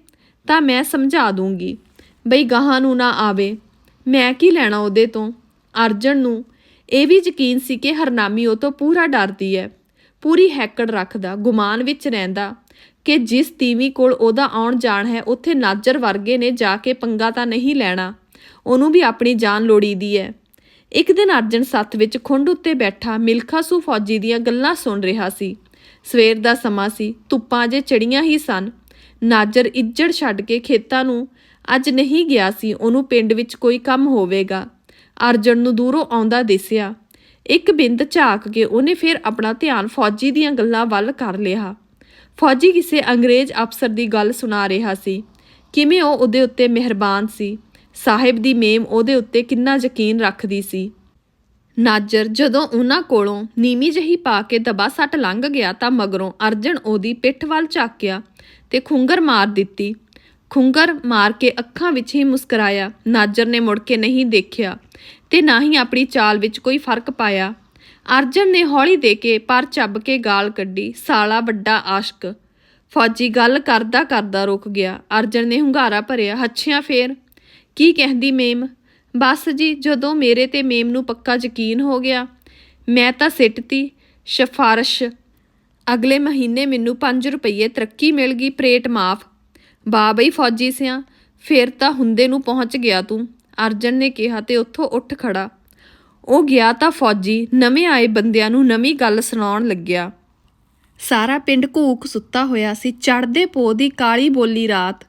ਤਾਂ ਮੈਂ ਸਮਝਾ ਦੂੰਗੀ। ਬਈ ਗਾਹਾਂ ਨੂੰ ਨਾ ਆਵੇ। ਮੈਂ ਕੀ ਲੈਣਾ ਉਹਦੇ ਤੋਂ? ਅਰਜਨ ਨੂੰ। ਇਹ ਵੀ ਯਕੀਨ ਸੀ ਕਿ ਹਰਨਾਮੀ ਉਹ ਤੋਂ ਪੂਰਾ ਡਰਦੀ ਹੈ। ਪੂਰੀ ਹੈਕੜ ਰੱਖਦਾ, ਗੁਮਾਨ ਵਿੱਚ ਰਹਿੰਦਾ ਕਿ ਜਿਸ ਤੀਵੀਂ ਕੋਲ ਉਹਦਾ ਆਉਣ ਜਾਣ ਹੈ, ਉੱਥੇ ਨਾਜਰ ਵਰਗੇ ਨੇ ਜਾ ਕੇ ਪੰਗਾ ਤਾਂ ਨਹੀਂ ਲੈਣਾ। ਉਹਨੂੰ ਵੀ ਆਪਣੀ ਜਾਨ ਲੋੜੀਦੀ ਹੈ। ਇੱਕ ਦਿਨ ਅਰਜਨ ਸੱਥ ਵਿੱਚ ਖੁੰਡ ਉੱਤੇ ਬੈਠਾ ਮਿਲਖਾ ਸੂ ਫੌਜੀ ਦੀਆਂ ਗੱਲਾਂ ਸੁਣ ਰਿਹਾ ਸੀ। ਸਵੇਰ ਦਾ ਸਮਾਂ ਸੀ, ਧੁੱਪਾਂ ਜੇ ਚੜੀਆਂ ਹੀ ਸਨ। ਨਾਜਰ ਇੱਜੜ ਛੱਡ ਕੇ ਖੇਤਾਂ ਨੂੰ ਅੱਜ ਨਹੀਂ ਗਿਆ ਸੀ, ਉਹਨੂੰ ਪਿੰਡ ਵਿੱਚ ਕੋਈ ਕੰਮ ਹੋਵੇਗਾ। ਅਰਜਨ ਨੂੰ ਦੂਰੋਂ ਆਉਂਦਾ ਦਿਸਿਆ। ਇੱਕ ਬਿੰਦ ਝਾਕ ਕੇ ਉਹਨੇ ਫਿਰ ਆਪਣਾ ਧਿਆਨ ਫੌਜੀ ਦੀਆਂ ਗੱਲਾਂ ਵੱਲ ਕਰ ਲਿਆ। ਫੌਜੀ ਕਿਸੇ ਅੰਗਰੇਜ਼ ਅਫਸਰ ਦੀ ਗੱਲ ਸੁਣਾ ਰਿਹਾ ਸੀ। ਕਿਵੇਂ ਉਹ ਉਹਦੇ ਉੱਤੇ ਮਿਹਰਬਾਨ ਸੀ? ਸਾਹਿਬ ਦੀ ਮੇਮ ਉਹਦੇ ਉੱਤੇ ਕਿੰਨਾ ਯਕੀਨ ਰੱਖਦੀ ਸੀ। ਨਾਜਰ ਜਦੋਂ ਉਹਨਾਂ ਕੋਲੋਂ ਨੀਮੀ ਜਹੀ ਪਾ ਕੇ ਦਬਾ ਸੱਟ ਲੰਘ ਗਿਆ ਤਾਂ ਮਗਰੋਂ ਅਰਜਨ ਉਹਦੀ ਪਿੱਠ ਵੱਲ ਝਾਕਿਆ ਤੇ ਖੁੰਗਰ ਮਾਰ ਦਿੱਤੀ। ਖੁੰਗਰ ਮਾਰ ਕੇ ਅੱਖਾਂ ਵਿੱਚ ਹੀ ਮੁਸਕਰਾਇਆ। ਨਾਜਰ ਨੇ ਮੁੜ ਕੇ ਨਹੀਂ ਦੇਖਿਆ ਤੇ ਨਾ ਹੀ ਆਪਣੀ ਚਾਲ ਵਿੱਚ ਕੋਈ ਫ਼ਰਕ ਪਾਇਆ। ਅਰਜਨ ਨੇ ਹੌਲੀ ਦੇ ਕੇ ਪਰ ਚੱਬ ਕੇ ਗਾਲ ਕੱਢੀ। ਸਾਲਾ ਵੱਡਾ ਆਸ਼ਕ। ਫੌਜੀ ਗੱਲ ਕਰਦਾ ਕਰਦਾ ਰੁਕ ਗਿਆ। ਅਰਜਨ ਨੇ ਹੁੰਗਾਰਾ ਭਰਿਆ। ਹੱਛਿਆਂ ਫੇਰ ਕੀ ਕਹਿੰਦੀ ਮੇਮ? ਬਸ ਜੀ, ਜਦੋਂ ਮੇਰੇ ਤੇ ਮੇਮ ਨੂੰ ਪੱਕਾ ਯਕੀਨ ਹੋ ਗਿਆ, ਮੈਂ ਤਾਂ ਸਿੱਟਤੀ, ਸਿਫਾਰਸ਼। ਅਗਲੇ ਮਹੀਨੇ ਮੈਨੂੰ 5 ਰੁਪਏ ਤਰੱਕੀ ਮਿਲ ਗਈ, ਪ੍ਰੇਟ ਮਾਫ। ਬਾ ਬਈ ਫੌਜੀ ਸਿਆਂ, ਫੇਰ ਤਾਂ ਹੁੰਦੇ ਨੂੰ ਪਹੁੰਚ ਗਿਆ ਤੂੰ, ਅਰਜਨ ਨੇ ਕਿਹਾ ਤੇ ਉੱਥੋਂ ਉੱਠ ਖੜਾ। ਉਹ ਗਿਆ ਤਾਂ ਫੌਜੀ, ਨਵੇਂ ਆਏ ਬੰਦਿਆਂ ਨੂੰ ਨਵੀਂ ਗੱਲ ਸੁਣਾਉਣ ਲੱਗਿਆ। ਸਾਰਾ ਪਿੰਡ ਘੂਕ ਸੁੱਤਾ ਹੋਇਆ ਸੀ ਚੜਦੇ ਪੋ ਦੀ ਕਾਲੀ ਬੋਲੀ ਰਾਤ।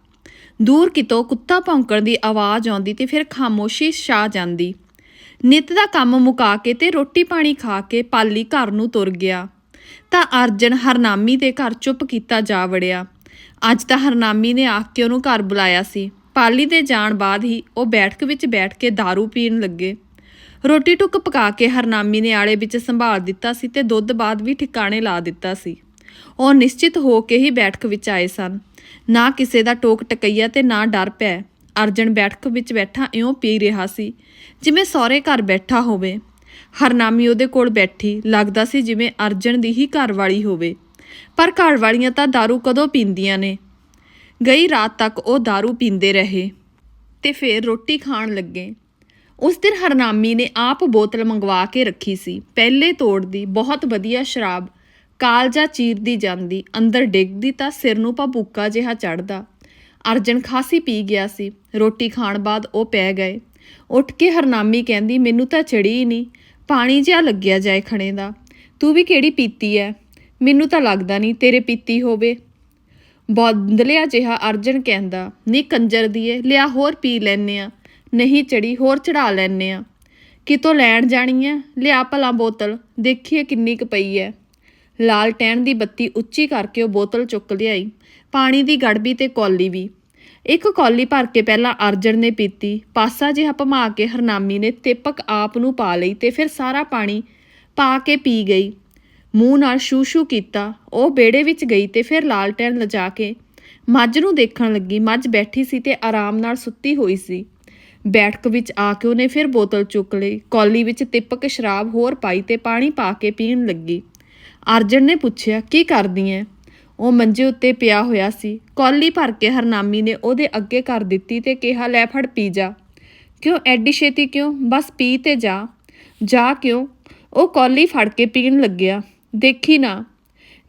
ਦੂਰ ਕਿਤੋਂ ਕੁੱਤਾ ਭੌਂਕਣ ਦੀ ਆਵਾਜ਼ ਆਉਂਦੀ ਤੇ ਫਿਰ ਖਾਮੋਸ਼ੀ ਛਾ ਜਾਂਦੀ। ਨਿਤ ਦਾ ਕੰਮ ਮੁਕਾ ਕੇ ਤੇ ਰੋਟੀ ਪਾਣੀ ਖਾ ਕੇ ਪਾਲੀ ਘਰ ਨੂੰ ਤੁਰ ਗਿਆ। ਤਾਂ ਅਰਜਨ ਹਰਨਾਮੀ ਦੇ ਘਰ ਚੁੱਪ ਕੀਤਾ ਜਾ ਵੜਿਆ। ਅੱਜ ਤਾਂ ਹਰਨਾਮੀ ਨੇ ਆਖ ਕੇ ਉਹਨੂੰ ਘਰ ਬੁਲਾਇਆ ਸੀ। ਪਾਲੀ ਦੇ ਜਾਣ ਬਾਅਦ ਹੀ ਉਹ ਬੈਠਕ ਵਿੱਚ ਬੈਠ ਕੇ दारू ਪੀਣ ਲੱਗੇ। ਰੋਟੀ ਟੁੱਕ ਪਕਾ ਕੇ ਹਰਨਾਮੀ ਨੇ ਆਲੇ ਵਿੱਚ ਸੰਭਾਲ ਦਿੱਤਾ ਸੀ ਤੇ ਦੁੱਧ ਬਾਅਦ ਵੀ ਠਿਕਾਣੇ ਲਾ ਦਿੱਤਾ ਸੀ। ਉਹ ਨਿਸ਼ਚਿਤ ਹੋ ਕੇ ਹੀ ਬੈਠਕ ਵਿੱਚ ਆਏ ਸਨ। ਨਾ ਕਿਸੇ ਦਾ ਟੋਕ ਟਕਈਆ ਤੇ ਨਾ ਡਰ ਪਿਆ ਅਰਜਨ ਬੈਠਕ ਵਿੱਚ ਬੈਠਾ ਇਉਂ ਪੀ ਰਿਹਾ ਸੀ ਜਿਵੇਂ ਸਹੁਰੇ ਘਰ ਬੈਠਾ ਹੋਵੇ ਹਰਨਾਮੀ ਉਹਦੇ ਕੋਲ ਬੈਠੀ ਲੱਗਦਾ ਸੀ ਜਿਵੇਂ ਅਰਜਨ ਦੀ ਹੀ ਘਰ ਵਾਲੀ ਹੋਵੇ ਪਰ ਘਰ ਵਾਲੀਆਂ ਤਾਂ दारू ਕਦੋਂ ਪੀਂਦੀਆਂ ਨੇ ਗਈ ਰਾਤ ਤੱਕ ਉਹ दारू ਪੀਂਦੇ ਰਹੇ ਤੇ ਫਿਰ ਰੋਟੀ ਖਾਣ ਲੱਗੇ ਉਸ ਦਿਨ ਹਰਨਾਮੀ ਨੇ ਆਪ ਬੋਤਲ ਮੰਗਵਾ ਕੇ ਰੱਖੀ ਸੀ ਪਹਿਲੇ ਤੋੜ ਦੀ ਬਹੁਤ ਵਧੀਆ ਸ਼ਰਾਬ ਕਾਲਜਾ ਚੀਰਦੀ ਜਾਂਦੀ, ਅੰਦਰ ਡਿੱਗਦੀ ਤਾਂ ਸਿਰ ਨੂੰ ਭਬੂਕਾ ਜਿਹਾ ਚੜਦਾ ਅਰਜਨ ਖਾਸੀ ਪੀ ਗਿਆ ਸੀ, ਰੋਟੀ ਖਾਣ ਬਾਅਦ ਉਹ ਪੈ ਗਏ। ਉੱਠ ਕੇ ਹਰਨਾਮੀ ਕਹਿੰਦੀ, ਮੈਨੂੰ ਤਾਂ ਚੜੀ ਹੀ ਨਹੀਂ ਪਾਣੀ ਜਿਹਾ ਲੱਗਿਆ ਜਾਏ ਖਣੇ ਦਾ। ਤੂੰ ਵੀ ਕਿਹੜੀ ਪੀਤੀ ਐ? ਮੈਨੂੰ ਤਾਂ ਲੱਗਦਾ ਨਹੀਂ ਤੇਰੇ ਪੀਤੀ ਹੋਵੇ। ਬੌਂਦਲਿਆ ਜਿਹਾ ਅਰਜਨ ਕਹਿੰਦਾ, ਨੀ ਕੰਜਰ ਦੀਏ, ਲਿਆ ਹੋਰ ਪੀ ਲੈਨੇ ਆ। ਨਹੀਂ ਚੜੀ, ਹੋਰ ਚੜਾ ਲੈਨੇ ਆ। ਕਿਤੋਂ ਲੈਣ ਜਾਣੀ ਐ? ਲਿਆ ਭਲਾ ਬੋਤਲ, ਦੇਖੀਏ ਕਿੰਨੀ ਕੁ ਪਈ ਐ। ਲਾਲ ਟੈਣ ਦੀ ਬੱਤੀ ਉੱਚੀ ਕਰਕੇ ਉਹ ਬੋਤਲ ਚੁੱਕ ਲਿਆਈ। ਪਾਣੀ ਦੀ ਗੜਬੀ ਤੇ ਕੌਲੀ ਵੀ। ਇੱਕ ਕੌਲੀ ਭਰ ਕੇ ਪਹਿਲਾਂ ਅਰਜਨ ਨੇ ਪੀਤੀ। ਪਾਸਾ ਜਿਹਾ ਭਮਾ ਕੇ ਹਰਨਾਮੀ ਨੇ ਤੇਪਕ ਆਪ ਨੂੰ ਪਾ ਲਈ ਤੇ ਫਿਰ ਸਾਰਾ ਪਾਣੀ ਪਾ ਕੇ ਪੀ ਗਈ। ਮੂੰਹ ਨਾਲ ਸ਼ੂ-ਸ਼ੂ ਕੀਤਾ। ਉਹ ਬੇੜੇ ਵਿੱਚ ਗਈ ਤੇ ਫਿਰ ਲਾਲਟੈਨ ਲਜਾ ਕੇ ਮੱਝ ਨੂੰ ਦੇਖਣ ਲੱਗੀ। ਮੱਝ ਬੈਠੀ ਸੀ ਤੇ ਆਰਾਮ ਨਾਲ ਸੁੱਤੀ ਹੋਈ ਸੀ। ਬੈਠਕ ਵਿੱਚ ਆ ਕੇ ਉਹਨੇ ਫਿਰ ਬੋਤਲ ਚੁੱਕ ਲਈ। ਕੌਲੀ ਵਿੱਚ ਤਿਪਕ ਸ਼ਰਾਬ ਹੋਰ ਪਾਈ ਤੇ ਪਾਣੀ ਪਾ ਕੇ ਪੀਣ ਲੱਗੀ। ਅਰਜਨ ਨੇ ਪੁੱਛਿਆ, ਕੀ ਕਰਦੀ ਐ? ਉਹ ਮੰਜੇ ਉੱਤੇ ਪਿਆ ਹੋਇਆ ਸੀ। ਕੌਲੀ ਭਰ ਕੇ ਹਰਨਾਮੀ ਨੇ ਉਹਦੇ ਅੱਗੇ ਕਰ ਦਿੱਤੀ ਤੇ ਕਿਹਾ, ਲੈ ਫੜ, ਪੀ ਜਾ। ਕਿਉਂ, ਐਡੀ ਛੇਤੀ ਕਿਉਂ? ਬਸ ਪੀ ਤੇ ਜਾ। ਜਾ ਕਿਉਂ? ਉਹ ਕੌਲੀ ਫੜ ਕੇ ਪੀਣ ਲੱਗਿਆ। ਦੇਖੀ ਨਾ,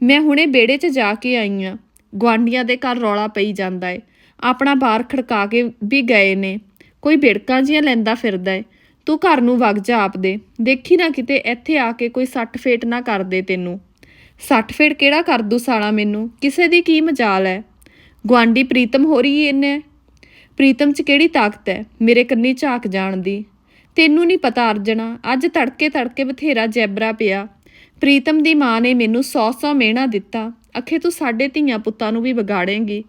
ਮੈਂ ਹੁਣੇ ਬੇੜੇ 'ਚ ਜਾ ਕੇ ਆਈ ਆ। ਗਵਾਂਡੀਆਂ ਦੇ ਘਰ ਰੌਲਾ ਪਈ ਜਾਂਦਾ ਏ। ਆਪਣਾ ਬਾਹਰ ਖੜਕਾ ਕੇ ਵੀ ਗਏ ਨੇ। ਕੋਈ ਬਿੜਕਾਂ ਜੀਆਂ ਲੈਂਦਾ ਫਿਰਦਾ ਏ। ਤੂੰ ਘਰ ਨੂੰ ਵਗ ਜਾ ਆਪਦੇ ਦੇਖੀ ਨਾ ਕਿਤੇ ਇੱਥੇ ਆ ਕੇ ਕੋਈ ਸੱਟ ਫੇਟ ਨਾ ਕਰ ਦੇ ਤੈਨੂੰ। ਸੱਠ ਫੇਟ ਕਿਹੜਾ ਕਰ ਦੂ ਸਾਲਾ ਮੈਨੂੰ? ਕਿਸੇ ਦੀ ਕੀ ਮਜਾਲ ਹੈ ਗਵਾਂਡੀ ਪ੍ਰੀਤਮ ਹੋ ਰਹੀ ਇਹਨੇ ਪ੍ਰੀਤਮ 'ਚ ਕਿਹੜੀ ਤਾਕਤ ਹੈ ਮੇਰੇ ਕੰਨੀ ਝਾਕ ਜਾਣ ਦੀ। ਤੈਨੂੰ ਨਹੀਂ ਪਤਾ ਅਰਜਣਾ, ਅੱਜ ਤੜਕੇ ਤੜਕੇ ਬਥੇਰਾ ਜੈਬਰਾ ਪਿਆ। ਪ੍ਰੀਤਮ ਦੀ ਮਾਂ ਨੇ ਮੈਨੂੰ ਸੌ ਸੌ ਮਿਹਣਾ ਦਿੱਤਾ। ਅਖੇ ਤੂੰ ਸਾਡੇ ਧੀਆਂ ਪੁੱਤਾਂ ਨੂੰ ਵੀ ਵਿਗਾੜੇਂਗੀ।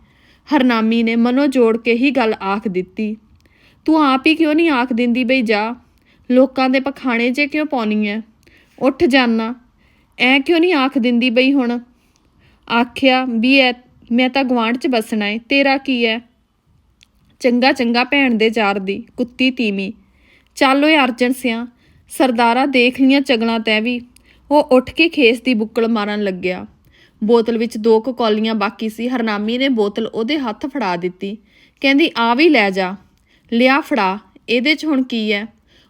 ਹਰਨਾਮੀ ਨੇ ਮਨੋ ਜੋੜ ਕੇ ਹੀ ਗੱਲ ਆਖ ਦਿੱਤੀ। ਤੂੰ ਆਪ ਹੀ ਕਿਉਂ ਨਹੀਂ ਆਖ ਦਿੰਦੀ ਬਈ ਜਾ? ਲੋਕਾਂ ਦੇ ਪਖਾਣੇ ਜੇ ਕਿਉਂ ਪਾਉਣੀ ਐ? ਉੱਠ ਜਾਨਾ। ਐ ਕਿਉਂ ਨਹੀਂ ਆਖ ਦਿੰਦੀ ਬਈ ਹੁਣ? ਆਖਿਆ, ਵੀ ਐ, ਮੈਂ ਤਾਂ ਗਵਾਂਢ 'ਚ ਬਸਣਾ ਏ, ਤੇਰਾ ਕੀ ਐ? ਚੰਗਾ ਚੰਗਾ ਭੈਣ ਦੇ ਜਾਰ ਦੀ, ਕੁੱਤੀ ਤੀਮੀ ਚੱਲ ਓਏ ਅਰਜਨ ਸਿਆ, ਸਰਦਾਰਾ ਦੇਖ ਲੀਆਂ ਚਗਲਾਂ ਤੈ ਵੀ। ਉਹ ਉੱਠ ਕੇ ਖੇਸ ਦੀ ਬੁੱਕਲ ਮਾਰਨ ਲੱਗਿਆ। ਬੋਤਲ ਵਿੱਚ ਦੋ ਕੁ ਕੌਲੀਆਂ ਬਾਕੀ ਸੀ, ਹਰਨਾਮੀ ਨੇ ਬੋਤਲ ਉਹਦੇ ਹੱਥ ਫੜਾ ਦਿੱਤੀ। ਕਹਿੰਦੀ, ਆ ਵੀ ਲੈ ਜਾ। ਲਿਆ ਫੜਾ, ਇਹਦੇ 'ਚ ਹੁਣ ਕੀ ਐ?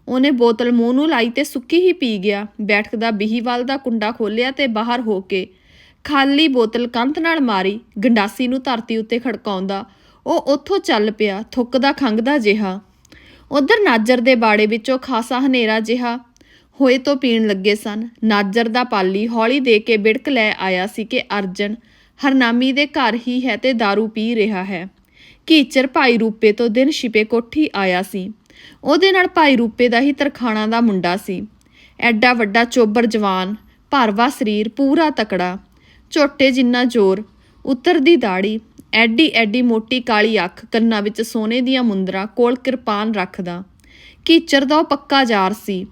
ਉਹਨੇ ਬੋਤਲ ਮੂੰਹ ਨੂੰ ਲਾਈ ਤੇ ਸੁੱਕੀ ਹੀ ਪੀ ਗਿਆ। ਬੈਠਕ ਦਾ ਬੀਹੀਵਾਲ ਦਾ ਕੁੰਡਾ ਖੋਲਿਆ ਤੇ ਬਾਹਰ ਹੋ ਕੇ ਖਾਲੀ ਬੋਤਲ ਕੰਧ ਨਾਲ ਮਾਰੀ, ਗੰਡਾਸੀ ਨੂੰ ਧਰਤੀ ਉੱਤੇ ਖੜਕਾਉਂਦਾ। ਉਹ ਉੱਥੋਂ ਚੱਲ ਪਿਆ, ਥੁੱਕਦਾ ਖੰਗਦਾ ਜਿਹਾ। ਉਧਰ ਨਾਜਰ ਦੇ ਬਾੜੇ ਵਿੱਚੋਂ ਖਾਸਾ ਹਨੇਰਾ ਜਿਹਾ ਹੋਏ ਤੋਂ ਪੀਣ ਲੱਗੇ ਸਨ। ਨਾਜਰ ਦਾ ਪਾਲੀ ਹੌਲੀ ਦੇ ਕੇ ਬਿੜਕ ਲੈ ਆਇਆ ਸੀ ਕਿ ਅਰਜਨ ਹਰਨਾਮੀ ਦੇ ਘਰ ਹੀ ਹੈ ਤੇ दारू ਪੀ ਰਿਹਾ ਹੈ। ਕੀਚਰ ਭਾਈ ਰੂਪੇ ਤੋਂ ਦਿਨ ਛਿਪੇ ਕੋਠੀ ਆਇਆ ਸੀ। ਉਹਦੇ ਨਾਲ ਭਾਈ ਰੂਪੇ ਦਾ ਹੀ ਤਰਖਾਣਾ ਦਾ ਮੁੰਡਾ ਸੀ। ਐਡਾ ਵੱਡਾ ਚੋਬਰ ਜਵਾਨ, ਭਰਵਾ ਸਰੀਰ, ਪੂਰਾ ਤਕੜਾ, ਝੋਟੇ ਜਿੰਨਾ ਜ਼ੋਰ, ਉੱਤਰਦੀ ਦਾੜੀ ਐਡੀ ਐਡੀ ਮੋਟੀ ਕਾਲੀ ਅੱਖ ਕੰਨਾਂ ਵਿੱਚ ਸੋਨੇ ਦੀਆਂ ਮੁੰਦਰਾਂ ਕੋਲ ਕਿਰਪਾਨ ਰੱਖਦਾ। ਕੀਚਰ ਦਾ ਉਹ ਪੱਕਾ ਜਾਰ ਸੀ।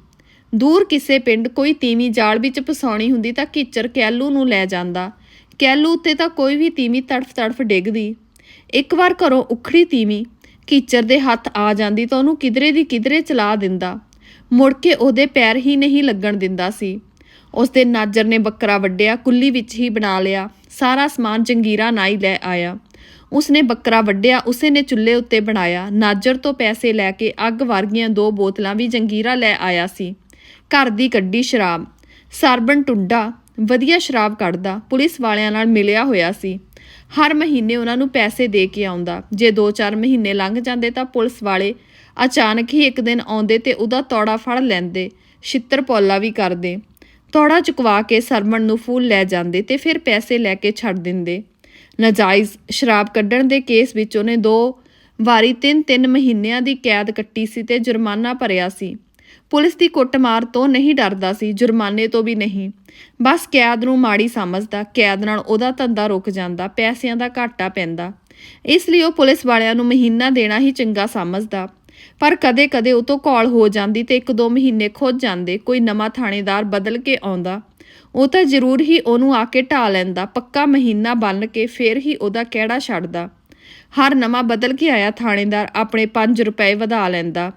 ਦੂਰ ਕਿਸੇ ਪਿੰਡ ਕੋਈ ਤੀਵੀਂ ਜਾਲ ਵਿੱਚ ਫਸਾਉਣੀ ਹੁੰਦੀ ਤਾਂ ਕੀਚਰ ਕੈਲੂ ਨੂੰ ਲੈ ਜਾਂਦਾ। ਕੈਲੂ ਉੱਤੇ ਤਾਂ ਕੋਈ ਵੀ ਤੀਵੀਂ ਤੜਫ ਤੜਫ ਡਿੱਗਦੀ। ਇੱਕ ਵਾਰ ਘਰੋਂ ਉਖੜੀ ਤੀਵੀਂ ਕੀਚਰ ਦੇ ਹੱਥ ਆ ਜਾਂਦੀ ਤਾਂ ਉਹਨੂੰ ਕਿਧਰੇ ਦੀ ਕਿਧਰੇ ਚਲਾ ਦਿੰਦਾ। ਮੁੜ ਕੇ ਉਹਦੇ ਪੈਰ ਹੀ ਨਹੀਂ ਲੱਗਣ ਦਿੰਦਾ ਸੀ। ਉਸ ਦੇ ਨਾਜਰ ਨੇ ਬੱਕਰਾ ਵੱਢਿਆ, ਕੁੱਲੀ ਵਿੱਚ ਹੀ ਬਣਾ ਲਿਆ, ਸਾਰਾ ਸਮਾਨ ਜੰਗੀਰਾ ਨਾਈ ਲੈ ਆਇਆ। ਉਸਨੇ ਬੱਕਰਾ ਵੱਢਿਆ, ਉਸੇ ਨੇ ਚੁੱਲ੍ਹੇ ਉੱਤੇ ਬਣਾਇਆ। ਨਾਜਰ ਤੋਂ ਪੈਸੇ ਲੈ ਕੇ ਅੱਗ ਵਰਗੀਆਂ ਦੋ ਬੋਤਲਾਂ ਵੀ ਜੰਗੀਰਾ ਲੈ ਆਇਆ ਸੀ। ਘਰ ਦੀ ਕੱਢੀ ਸ਼ਰਾਬ। ਸਰਬਨ ਟੁੰਡਾ, ਵਧੀਆ ਸ਼ਰਾਬ ਕੱਢਦਾ, ਪੁਲਿਸ ਵਾਲਿਆਂ ਨਾਲ ਮਿਲਿਆ ਹੋਇਆ ਸੀ। ਹਰ ਮਹੀਨੇ ਉਹਨਾਂ ਨੂੰ ਪੈਸੇ ਦੇ ਕੇ ਆਉਂਦਾ। ਜੇ 2-4 ਮਹੀਨੇ ਲੰਘ ਜਾਂਦੇ ਤਾਂ ਪੁਲਿਸ ਵਾਲੇ ਅਚਾਨਕ ਹੀ ਇੱਕ ਦਿਨ ਆਉਂਦੇ ਤੇ ਉਹਦਾ ਤੌੜਾ ਫੜ ਲੈਂਦੇ, ਛਿੱਤਰ ਪੌਲਾ ਵੀ ਕਰਦੇ। ਤੌੜਾ ਚੁਕਵਾ ਕੇ ਸਰਮਣ ਨੂੰ ਫੂਲ ਲੈ ਜਾਂਦੇ ਤੇ ਫਿਰ ਪੈਸੇ ਲੈ ਕੇ ਛੱਡ ਦਿੰਦੇ। ਨਾਜਾਇਜ਼ ਸ਼ਰਾਬ ਕੱਢਣ ਦੇ ਕੇਸ ਵਿੱਚ ਉਹਨੇ ਦੋ ਵਾਰੀ ਤਿੰਨ ਤਿੰਨ ਮਹੀਨਿਆਂ ਦੀ ਕੈਦ ਕੱਟੀ ਸੀ ਤੇ ਜੁਰਮਾਨਾ ਭਰਿਆ ਸੀ। ਪੁਲਿਸ ਦੀ ਕੁੱਟਮਾਰ ਤੋਂ ਨਹੀਂ ਡਰਦਾ ਸੀ, ਜੁਰਮਾਨੇ ਤੋਂ ਵੀ ਨਹੀਂ। ਬਸ ਕੈਦ ਨੂੰ ਮਾੜੀ ਸਮਝਦਾ, ਕੈਦ ਨਾਲ ਉਹਦਾ ਧੰਦਾ ਰੁਕ ਜਾਂਦਾ, ਪੈਸਿਆਂ ਦਾ ਘਾਟਾ ਪੈਂਦਾ। ਇਸ ਲਈ ਉਹ ਪੁਲਿਸ ਵਾਲਿਆਂ ਨੂੰ ਮਹੀਨਾ ਦੇਣਾ ਹੀ ਚੰਗਾ ਸਮਝਦਾ। ਪਰ ਕਦੇ-ਕਦੇ ਉਹ ਤੋਂ ਕਾਲ ਹੋ ਜਾਂਦੀ ਤੇ ਇੱਕ ਦੋ ਮਹੀਨੇ ਖੁੱਜ ਜਾਂਦੇ, ਕੋਈ ਨਵਾਂ ਥਾਣੇਦਾਰ ਬਦਲ ਕੇ ਆਉਂਦਾ। ਉਹ ਤਾਂ ਜ਼ਰੂਰ ਹੀ ਉਹਨੂੰ ਆ ਕੇ ਢਾ ਲੈਂਦਾ, ਪੱਕਾ ਮਹੀਨਾ ਬੰਨ ਕੇ ਫੇਰ ਹੀ ਉਹਦਾ ਕਿਹੜਾ ਛੱਡਦਾ। ਹਰ ਨਵਾਂ ਬਦਲ ਕੇ ਆਇਆ ਥਾਣੇਦਾਰ ਆਪਣੇ 5 ਰੁਪਏ ਵਧਾ ਲੈਂਦਾ।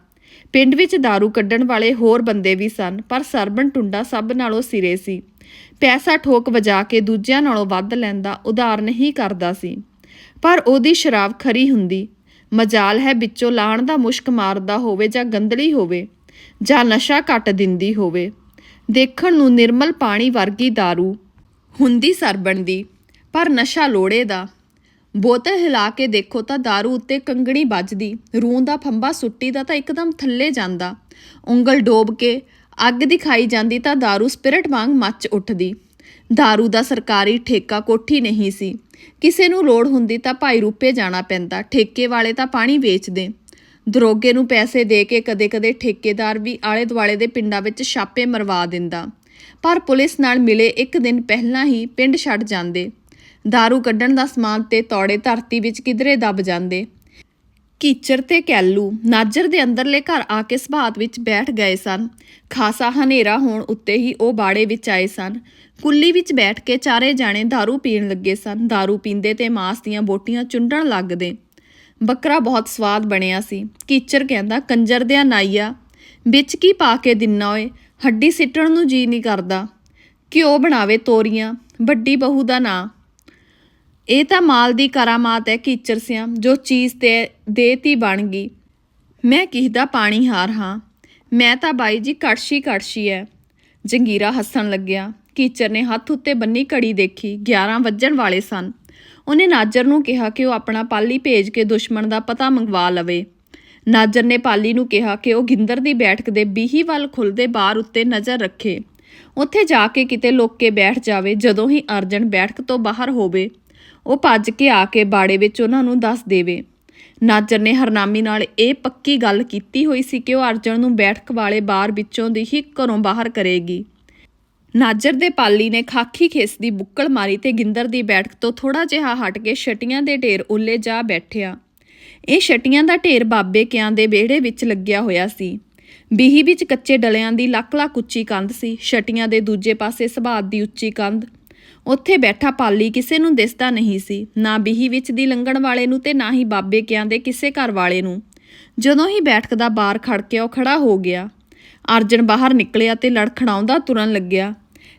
ਪਿੰਡ ਵਿੱਚ दारू ਕੱਢਣ ਵਾਲੇ ਹੋਰ ਬੰਦੇ ਵੀ ਸਨ ਪਰ ਸਰਬਨ ਟੁੰਡਾ ਸਭ ਨਾਲੋਂ ਸਿਰੇ ਸੀ ਪੈਸਾ ਠੋਕ ਵਜਾ ਕੇ ਦੂਜਿਆਂ ਨਾਲੋਂ ਵੱਧ ਲੈਂਦਾ ਉਧਾਰ ਨਹੀਂ ਕਰਦਾ ਸੀ ਪਰ ਉਹਦੀ ਸ਼ਰਾਬ ਖਰੀ ਹੁੰਦੀ ਮਜਾਲ ਹੈ ਵਿੱਚੋਂ ਲਾਣ ਦਾ ਮੁਸ਼ਕ ਮਾਰਦਾ ਹੋਵੇ ਜਾਂ ਗੰਦਲੀ ਹੋਵੇ ਜਾਂ ਨਸ਼ਾ ਘੱਟ ਦਿੰਦੀ ਹੋਵੇ ਦੇਖਣ ਨੂੰ ਨਿਰਮਲ ਪਾਣੀ ਵਰਗੀ दारू ਹੁੰਦੀ ਸਰਬਣ ਦੀ ਪਰ ਨਸ਼ਾ ਲੋੜੇ ਦਾ ਬੋਤਲ ਹਿਲਾ ਕੇ ਦੇਖੋ ਤਾਂ दारू ਉੱਤੇ ਕੰਗਣੀ ਵੱਜਦੀ ਰੂੰ ਦਾ ਫੰਬਾ ਸੁੱਟੀ ਦਾ ਤਾਂ ਇੱਕਦਮ ਥੱਲੇ ਜਾਂਦਾ ਉਂਗਲ ਡੋਬ ਕੇ ਅੱਗ ਦਿਖਾਈ ਜਾਂਦੀ ਤਾਂ दारू ਸਪਿਰਿਟ ਵਾਂਗ ਮੱਚ ਉੱਠਦੀ दारू ਦਾ ਸਰਕਾਰੀ ਠੇਕਾ ਕੋਠੀ ਨਹੀਂ ਸੀ ਕਿਸੇ ਨੂੰ ਲੋੜ ਹੁੰਦੀ ਤਾਂ ਭਾਈ ਰੂਪੇ ਜਾਣਾ ਪੈਂਦਾ ਠੇਕੇ ਵਾਲੇ ਤਾਂ ਪਾਣੀ ਵੇਚਦੇ ਦਰੋਗੇ ਨੂੰ ਪੈਸੇ ਦੇ ਕੇ ਕਦੇ-ਕਦੇ ਠੇਕੇਦਾਰ ਵੀ ਆਲੇ ਦੁਆਲੇ ਦੇ ਪਿੰਡਾਂ ਵਿੱਚ ਛਾਪੇ ਮਰਵਾ ਦਿੰਦਾ ਪਰ ਪੁਲਿਸ ਨਾਲ ਮਿਲੇ ਇੱਕ ਦਿਨ ਪਹਿਲਾਂ ਹੀ ਪਿੰਡ ਛੱਡ ਜਾਂਦੇ दारू ਕੱਢਣ ਦਾ ਸਮਾਨ ਤੇ ਤੌੜੇ ਧਰਤੀ ਵਿੱਚ ਕਿਧਰੇ ਦਬ ਜਾਂਦੇ ਕੀਚਰ ਤੇ ਕੈਲੂ ਨਾਜਰ ਦੇ ਅੰਦਰਲੇ ਘਰ ਆ ਕੇ ਸਭਾਤ ਵਿੱਚ ਬੈਠ ਗਏ ਸਨ ਖਾਸਾ ਹਨੇਰਾ ਹੋਣ ਉੱਤੇ ਹੀ ਉਹ ਬਾੜੇ ਵਿੱਚ ਆਏ ਸਨ ਕੁੱਲੀ ਵਿੱਚ ਬੈਠ ਕੇ ਚਾਰੇ ਜਾਣੇ दारू ਪੀਣ ਲੱਗੇ ਸਨ दारू ਪੀਂਦੇ ਤੇ ਮਾਸ ਦੀਆਂ ਬੋਟੀਆਂ ਚੁੰਡਣ ਲੱਗਦੇ ਬੱਕਰਾ ਬਹੁਤ ਸਵਾਦ ਬਣਿਆ ਸੀ ਕੀਚਰ ਕਹਿੰਦਾ ਕੰਜਰ ਦਿਆ ਨਾਈਆ ਵਿੱਚ ਕੀ ਪਾ ਕੇ ਦਿੰਨਾ ਓਏ ਹੱਡੀ ਸਿੱਟਣ ਨੂੰ ਜੀ ਨਹੀਂ ਕਰਦਾ ਘਿਓ ਬਣਾਵੇ ਤੋਰੀਆਂ ਵੱਡੀ ਬਹੂ ਦਾ ਨਾਂ ਇਹ ਤਾਂ ਮਾਲ ਦੀ ਕਰਾਮਾਤ ਹੈ ਕੀਚਰ ਸਿਆਂ ਜੋ ਚੀਜ਼ ਤੇ ਦੇਤੀ ਬਣ ਗਈ। ਮੈਂ ਕਿਹਦਾ ਪਾਣੀ ਹਾਰ ਹਾਂ? ਮੈਂ ਤਾਂ ਬਾਈ ਜੀ ਕੜਸ਼ੀ ਕੜਸ਼ੀ ਐ। ਜੰਗੀਰਾ ਹੱਸਣ ਲੱਗਿਆ। ਕੀਚਰ ਨੇ ਹੱਥ ਉੱਤੇ ਬੰਨੀ ਘੜੀ ਦੇਖੀ। 11 ਵੱਜਣ ਵਾਲੇ ਸਨ। ਉਹਨੇ ਨਾਜਰ ਨੂੰ ਕਿਹਾ ਕਿ ਉਹ ਆਪਣਾ ਪਾਲੀ ਭੇਜ ਕੇ ਦੁਸ਼ਮਣ ਦਾ ਪਤਾ ਮੰਗਵਾ ਲਵੇ। ਨਾਜਰ ਨੇ ਪਾਲੀ ਨੂੰ ਕਿਹਾ ਕਿ ਉਹ ਗਿੰਦਰ ਦੀ ਬੈਠਕ ਦੇ ਬੀਹੀ ਵੱਲ ਖੁੱਲਦੇ ਬਾਰ ਉੱਤੇ ਨਜ਼ਰ ਰੱਖੇ। ਉੱਥੇ ਜਾ ਕੇ ਕਿਤੇ ਲੋਕ ਕੇ ਬੈਠ ਜਾਵੇ, ਜਦੋਂ ਹੀ ਅਰਜਨ ਬੈਠਕ ਤੋਂ ਬਾਹਰ ਹੋਵੇ। ਉਹ ਭੱਜ ਕੇ ਆ ਕੇ ਬਾੜੇ ਵਿੱਚ ਉਹਨਾਂ ਨੂੰ ਦੱਸ ਦੇਵੇ। ਨਾਜਰ ਨੇ ਹਰਨਾਮੀ ਨਾਲ ਇਹ ਪੱਕੀ ਗੱਲ ਕੀਤੀ ਹੋਈ ਸੀ ਕਿ ਉਹ ਅਰਜਨ ਨੂੰ ਬੈਠਕ ਵਾਲੇ ਬਾਰ ਵਿੱਚੋਂ ਦੀ ਹੀ ਘਰੋਂ ਬਾਹਰ ਕਰੇਗੀ। ਨਾਜਰ ਦੇ ਪਾਲੀ ਨੇ ਖਾਕੀ ਖੇਸ ਦੀ ਬੁੱਕਲ ਮਾਰੀ ਤੇ ਗਿੰਦਰ ਦੀ ਬੈਠਕ ਤੋਂ ਥੋੜਾ ਜਿਹਾ ਹਟ ਕੇ ਛਟੀਆਂ ਦੇ ਢੇਰ ਉੱਲੇ ਜਾ ਬੈਠਿਆ। ਇਹ ਛਟੀਆਂ ਦਾ ਢੇਰ ਬਾਬੇ ਕਿਆਂ ਦੇ ਵਿਹੜੇ ਵਿੱਚ ਲੱਗਿਆ ਹੋਇਆ ਸੀ। ਬੀਹੀ ਵਿੱਚ ਕੱਚੇ ਡਲਿਆਂ ਦੀ ਲੱਕ ਲੱਕ ਉੱਚੀ ਕੰਧ ਸੀ। ਛਟੀਆਂ ਦੇ ਦੂਜੇ ਪਾਸੇ ਸਭਾਤ ਦੀ ਉੱਚੀ ਕੰਧ ਉੱਥੇ ਬੈਠਾ ਪਾਲੀ ਕਿਸੇ ਨੂੰ ਦਿਸਦਾ ਨਹੀਂ ਸੀ, ਨਾ ਬੀਹੀ ਵਿੱਚ ਦੀ ਲੰਘਣ ਵਾਲੇ ਨੂੰ ਤੇ ਨਾ ਹੀ ਬਾਬੇ ਕਿਆਂ ਦੇ ਕਿਸੇ ਘਰ ਵਾਲੇ ਨੂੰ। ਜਦੋਂ ਹੀ ਬੈਠਕ ਦਾ ਬਾਰ ਕੇ ਉਹ ਖੜਾ ਹੋ ਗਿਆ, ਅਰਜਨ ਬਾਹਰ ਨਿਕਲਿਆ ਤੇ ਲੜਖੜਾਉਂਦਾ ਤੁਰਨ ਲੱਗਿਆ।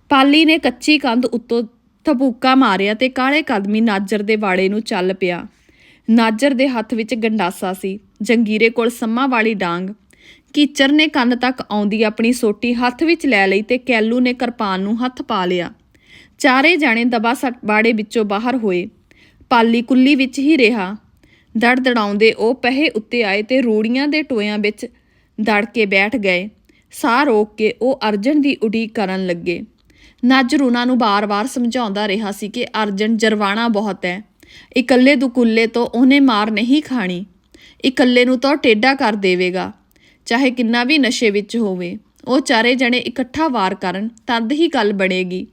ਪਾਲੀ ਨੇ ਕੱਚੀ ਕੰਧ ਉੱਤੋਂ ਥਪੂਕਾ ਮਾਰਿਆ ਤੇ ਕਾਲੇ ਕਦਮੀ ਨਾਜਰ ਦੇ ਵਾੜੇ ਨੂੰ ਚੱਲ ਪਿਆ। ਨਾਜਰ ਦੇ ਹੱਥ ਵਿੱਚ ਗੰਡਾਸਾ ਸੀ, ਜੰਗੀਰੇ ਕੋਲ ਸੰਮਾ ਵਾਲੀ ਡਾਂਗ। ਕੀਚਰ ਨੇ ਕੰਨ ਤੱਕ ਆਉਂਦੀ ਆਪਣੀ ਸੋਟੀ ਹੱਥ ਵਿੱਚ ਲੈ ਲਈ ਤੇ ਕੈਲੂ ਨੇ ਕਿਰਪਾਨ ਨੂੰ ਹੱਥ ਪਾ ਲਿਆ। ਚਾਰੇ ਜਾਣੇ ਦਬਾ ਸੱਟ ਬਾੜੇ ਵਿੱਚੋਂ ਬਾਹਰ ਹੋਏ। ਪਾਲੀ ਕੁੱਲੀ ਵਿੱਚ ਹੀ ਰਿਹਾ। ਦੜ ਦੜਾਉਂਦੇ ਉਹ ਪਹੇ ਉੱਤੇ ਆਏ ਤੇ ਰੂੜੀਆਂ ਦੇ ਟੋਇਆਂ ਵਿੱਚ ਦੜ ਕੇ ਬੈਠ ਗਏ। ਸਾਹ ਰੋਕ ਕੇ ਉਹ ਅਰਜਨ ਦੀ ਉਡੀਕ ਕਰਨ ਲੱਗੇ। ਨਾਜਰ ਉਹਨਾਂ ਨੂੰ ਬਾਰ-ਬਾਰ ਸਮਝਾਉਂਦਾ ਰਿਹਾ ਸੀ ਕਿ ਅਰਜਨ ਜਰਵਾਣਾ ਬਹੁਤ ਹੈ। ਇਕੱਲੇ ਦੁਕੁੱਲੇ ਤੋਂ ਉਹਨੇ ਮਾਰ ਨਹੀਂ ਖਾਣੀ। ਇਕੱਲੇ ਨੂੰ ਤਾਂ ਉਹ ਟੇਢਾ ਕਰ ਦੇਵੇਗਾ। ਚਾਹੇ ਕਿੰਨਾ ਵੀ ਨਸ਼ੇ ਵਿੱਚ ਹੋਵੇ, ਉਹ ਚਾਰੇ ਜਣੇ ਇਕੱਠਾ ਵਾਰ ਕਰਨ ਤਦ ਹੀ ਗੱਲ ਬਣੇਗੀ।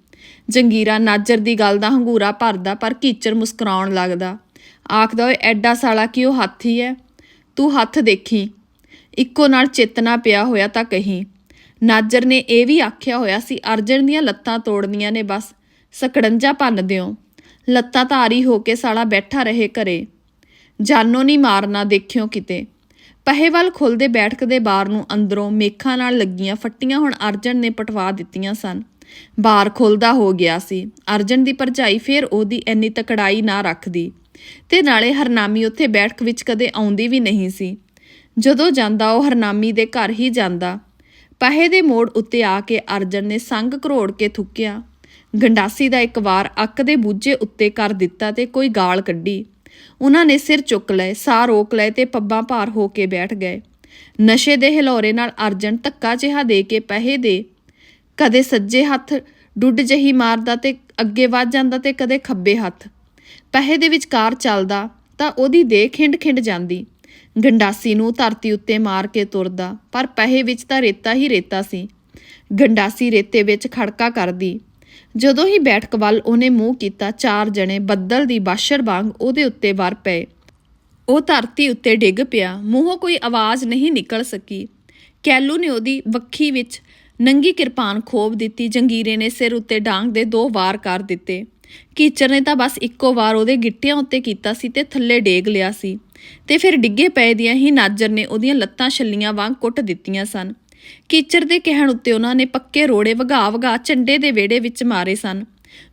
ਜੰਗੀਰਾ ਨਾਜਰ ਦੀ ਗੱਲ ਦਾ ਹੰਗੂਰਾ ਭਰਦਾ, ਪਰ ਕੀਚਰ ਮੁਸਕਰਾਉਣ ਲੱਗਦਾ। ਆਖਦਾ ਓਏ, ਐਡਾ ਸਾਲਾ ਕਿ ਉਹ ਹਾਥੀ ਹੈ ਤੂੰ ਹੱਥ ਦੇਖੀ। ਇੱਕੋ ਨਾਲ ਚੇਤਨਾ ਪਿਆ ਹੋਇਆ ਤਾਂ ਕਹੀਂ, ਨਾਜਰ ਨੇ ਇਹ ਵੀ ਆਖਿਆ ਹੋਇਆ ਸੀ ਅਰਜਨ ਦੀਆਂ ਲੱਤਾਂ ਤੋੜਨੀਆਂ ਨੇ ਬਸ ਸਕੜੰਜਾ ਭੰਨ ਦਿਓ। ਲੱਤਾਂ ਧਾਰੀ ਹੋ ਕੇ ਸਾਲਾ ਬੈਠਾ ਰਹੇ ਘਰੇ। ਜਾਨੋ ਨਹੀਂ ਮਾਰਨਾ ਦੇਖਿਓ ਕਿਤੇ। ਪਹੇ ਵੱਲ ਖੁੱਲਦੇ ਬੈਠਕ ਦੇ ਬਾਰ ਨੂੰ ਅੰਦਰੋਂ ਮੇਖਾਂ ਨਾਲ ਲੱਗੀਆਂ ਫੱਟੀਆਂ ਹੁਣ ਅਰਜਨ ਨੇ ਪਟਵਾ ਦਿੱਤੀਆਂ ਸਨ। ਬਾਰ ਖੁੱਲਦਾ ਹੋ ਗਿਆ ਸੀ। ਅਰਜਨ ਦੀ ਭਰਜਾਈ ਫੇਰ ਉਹਦੀ ਇੰਨੀ ਤਕੜਾਈ ਨਾ ਰੱਖਦੀ ਤੇ ਨਾਲੇ ਹਰਨਾਮੀ ਉੱਥੇ ਬੈਠਕ ਵਿੱਚ ਕਦੇ ਆਉਂਦੀ ਵੀ ਨਹੀਂ ਸੀ। ਜਦੋਂ ਜਾਂਦਾ ਉਹ ਹਰਨਾਮੀ ਦੇ ਘਰ ਹੀ ਜਾਂਦਾ। ਪਹੇ ਦੇ ਮੋੜ ਉੱਤੇ ਆ ਕੇ ਅਰਜਨ ਨੇ ਸੰਗ ਕਰੋੜ ਕੇ ਥੁੱਕਿਆ। ਗੰਡਾਸੀ ਦਾ ਇੱਕ ਵਾਰ ਅੱਕ ਦੇ ਬੂਝੇ ਉੱਤੇ ਕਰ ਦਿੱਤਾ ਤੇ ਕੋਈ ਗਾਲ ਕੱਢੀ। ਉਹਨਾਂ ਨੇ ਸਿਰ ਚੁੱਕ ਲਏ, ਸਾਹ ਰੋਕ ਲਏ ਤੇ ਪੱਬਾਂ ਭਾਰ ਹੋ ਕੇ ਬੈਠ ਗਏ। ਨਸ਼ੇ ਦੇ ਹਿਲੋਰੇ ਨਾਲ ਅਰਜਨ ਧੱਕਾ ਜਿਹਾ ਦੇ ਕੇ ਪਹੇ ਦੇ ਕਦੇ ਸੱਜੇ ਹੱਥ ਡੁੱਡ ਜਹੀ ਮਾਰਦਾ ਤੇ ਅੱਗੇ ਵੱਧ ਜਾਂਦਾ ਤੇ ਕਦੇ ਖੱਬੇ ਹੱਥ। ਪਹੇ ਦੇ ਵਿਚਕਾਰ ਚੱਲਦਾ ਤਾਂ ਉਹਦੀ ਦੇਹ ਖਿੰਡ ਖਿੰਡ ਜਾਂਦੀ। ਗੰਡਾਸੀ ਨੂੰ ਧਰਤੀ ਉੱਤੇ ਮਾਰ ਕੇ ਤੁਰਦਾ, ਪਰ ਪਹੇ ਵਿੱਚ ਤਾਂ ਰੇਤਾ ਹੀ ਰੇਤਾ ਸੀ। ਗੰਡਾਸੀ ਰੇਤੇ ਵਿੱਚ ਖੜਕਾ ਕਰਦੀ। ਜਦੋਂ ਹੀ ਬੈਠਕ ਵੱਲ ਉਹਨੇ ਮੂੰਹ ਕੀਤਾ, ਚਾਰ ਜਣੇ ਬੱਦਲ ਦੀ ਬਾਸ਼ਰ ਵਾਂਗ ਉਹਦੇ ਉੱਤੇ ਵਰ ਪਏ। ਉਹ ਧਰਤੀ ਉੱਤੇ ਡਿੱਗ ਪਿਆ। ਮੂੰਹੋਂ ਕੋਈ ਆਵਾਜ਼ ਨਹੀਂ ਨਿਕਲ ਸਕੀ। ਕੈਲੂ ਨੇ ਉਹਦੀ ਵੱਖੀ ਵਿੱਚ ਨੰਗੀ ਕਿਰਪਾਨ ਖੋਬ ਦਿੱਤੀ, ਜੰਗੀਰੇ ਨੇ ਸਿਰ ਉੱਤੇ ਡਾਂਗ ਦੇ ਦੋ ਵਾਰ ਕਰ ਦਿੱਤੇ। ਕੀਚਰ ਨੇ ਤਾਂ ਬਸ ਇੱਕੋ ਵਾਰ ਉਹਦੇ ਗਿੱਟਿਆਂ ਉੱਤੇ ਕੀਤਾ ਸੀ ਤੇ ਥੱਲੇ ਡੇਗ ਲਿਆ ਸੀ। ਤੇ ਫਿਰ ਡਿੱਗੇ ਪਏ ਦੀਆਂ ਹੀ ਨਾਜਰ ਨੇ ਉਹਦੀਆਂ ਲੱਤਾਂ ਛੱਲੀਆਂ ਵਾਂਗ ਕੁੱਟ ਦਿੱਤੀਆਂ ਸਨ। ਕੀਚਰ ਦੇ ਕਹਿਣ ਉੱਤੇ ਉਹਨਾਂ ਨੇ ਪੱਕੇ ਰੋੜੇ ਵਗਾ ਵਗਾ ਝੰਡੇ ਦੇ ਵਿਹੜੇ ਵਿੱਚ ਮਾਰੇ ਸਨ।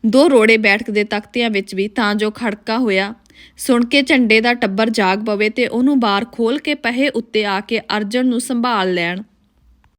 ਦੋ ਰੋੜੇ ਬੈਠਕ ਦੇ ਤਖਤਿਆਂ ਵਿੱਚ ਵੀ ਤਾਂ ਜੋ ਖੜਕਾ ਹੋਇਆ। ਸੁਣ ਕੇ ਝੰਡੇ ਦਾ ਟੱਬਰ ਜਾਗ ਪਵੇ ਤੇ ਉਹਨੂੰ ਬਾਹਰ ਖੋਲ ਕੇ ਪਹੇ ਉੱਤੇ ਆ ਕੇ ਅਰਜਨ ਨੂੰ ਸੰਭਾਲ ਲੈਣ।